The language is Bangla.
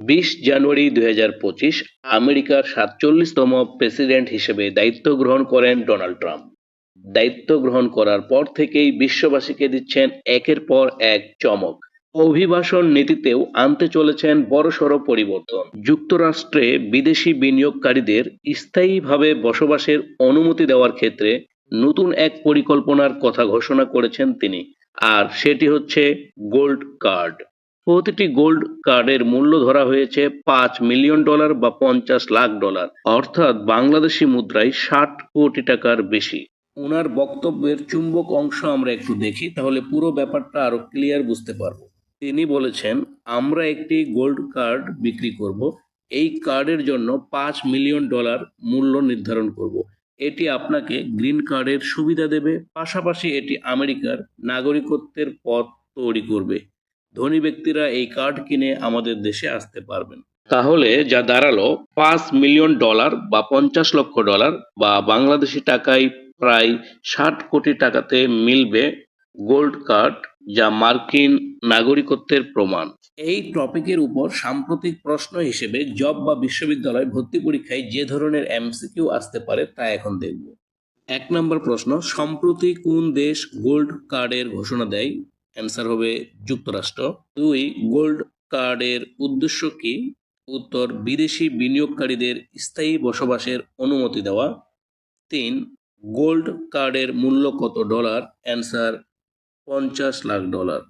বিশ জানুয়ারি দুই হাজার পঁচিশ আমেরিকার সাতচল্লিশতম প্রেসিডেন্ট হিসেবে দায়িত্ব গ্রহণ করেন ডোনাল্ড ট্রাম্প। দায়িত্ব গ্রহণ করার পর থেকেই বিশ্ববাসীকে দিচ্ছেন একের পর এক চমক। অভিবাসন নীতিতেও আনতে চলেছেন বড়সড় পরিবর্তন। যুক্তরাষ্ট্রে বিদেশি বিনিয়োগকারীদের স্থায়ীভাবে বসবাসের অনুমতি দেওয়ার ক্ষেত্রে নতুন এক পরিকল্পনার কথা ঘোষণা করেছেন তিনি, আর সেটি হচ্ছে গোল্ড কার্ড। প্রতিটি গোল্ড কার্ডের মূল্য ধরা হয়েছে পাঁচ মিলিয়ন ডলার বা পঞ্চাশ লাখ ডলার। অর্থাৎ বাংলাদেশি মুদ্রায় ষাট কোটি টাকার বেশি। ওনার বক্তব্যের চুম্বক অংশ আমরা একটু দেখি, তাহলে পুরো ব্যাপারটা আরও ক্লিয়ার বুঝতে পারব। তিনি বলেছেন, আমরা একটি গোল্ড কার্ড বিক্রি করব। এই কার্ডের জন্য পাঁচ মিলিয়ন ডলার মূল্য নির্ধারণ করব। এটি আপনাকে গ্রিন কার্ডের সুবিধা দেবে। পাশাপাশি এটি আমেরিকার নাগরিকত্বের পথ তৈরি করবে। ধনী ব্যক্তিরা এই কার্ড কিনে আমাদের দেশে আসতে পারবেন। তাহলে যা দাঁড়াল, পাঁচ মিলিয়ন ডলার বা পঞ্চাশ লক্ষ ডলার বা বাংলাদেশি টাকায় প্রায় ষাট কোটি টাকাতে মিলবে গোল্ড কার্ড যা মার্কিন নাগরিকত্বের প্রমাণ। এই টপিকের উপর সাম্প্রতিক প্রশ্ন হিসেবে জব বা বিশ্ববিদ্যালয় ভর্তি পরীক্ষায় যে ধরনের এমসিকিউ আসতে পারে তা এখন দেখব। এক নম্বর প্রশ্ন, সম্প্রতি কোন দেশ গোল্ড কার্ডের ঘোষণা দেয়? অ্যান্সার হবে যুক্তরাষ্ট্র। দুই, গোল্ড কার্ডের উদ্দেশ্য কি? উত্তর, বিদেশি বিনিয়োগকারীদের স্থায়ী বসবাসের অনুমতি দেওয়া। তিন, গোল্ড কার্ডের মূল্য কত ডলার? অ্যান্সার, পঞ্চাশ লাখ ডলার।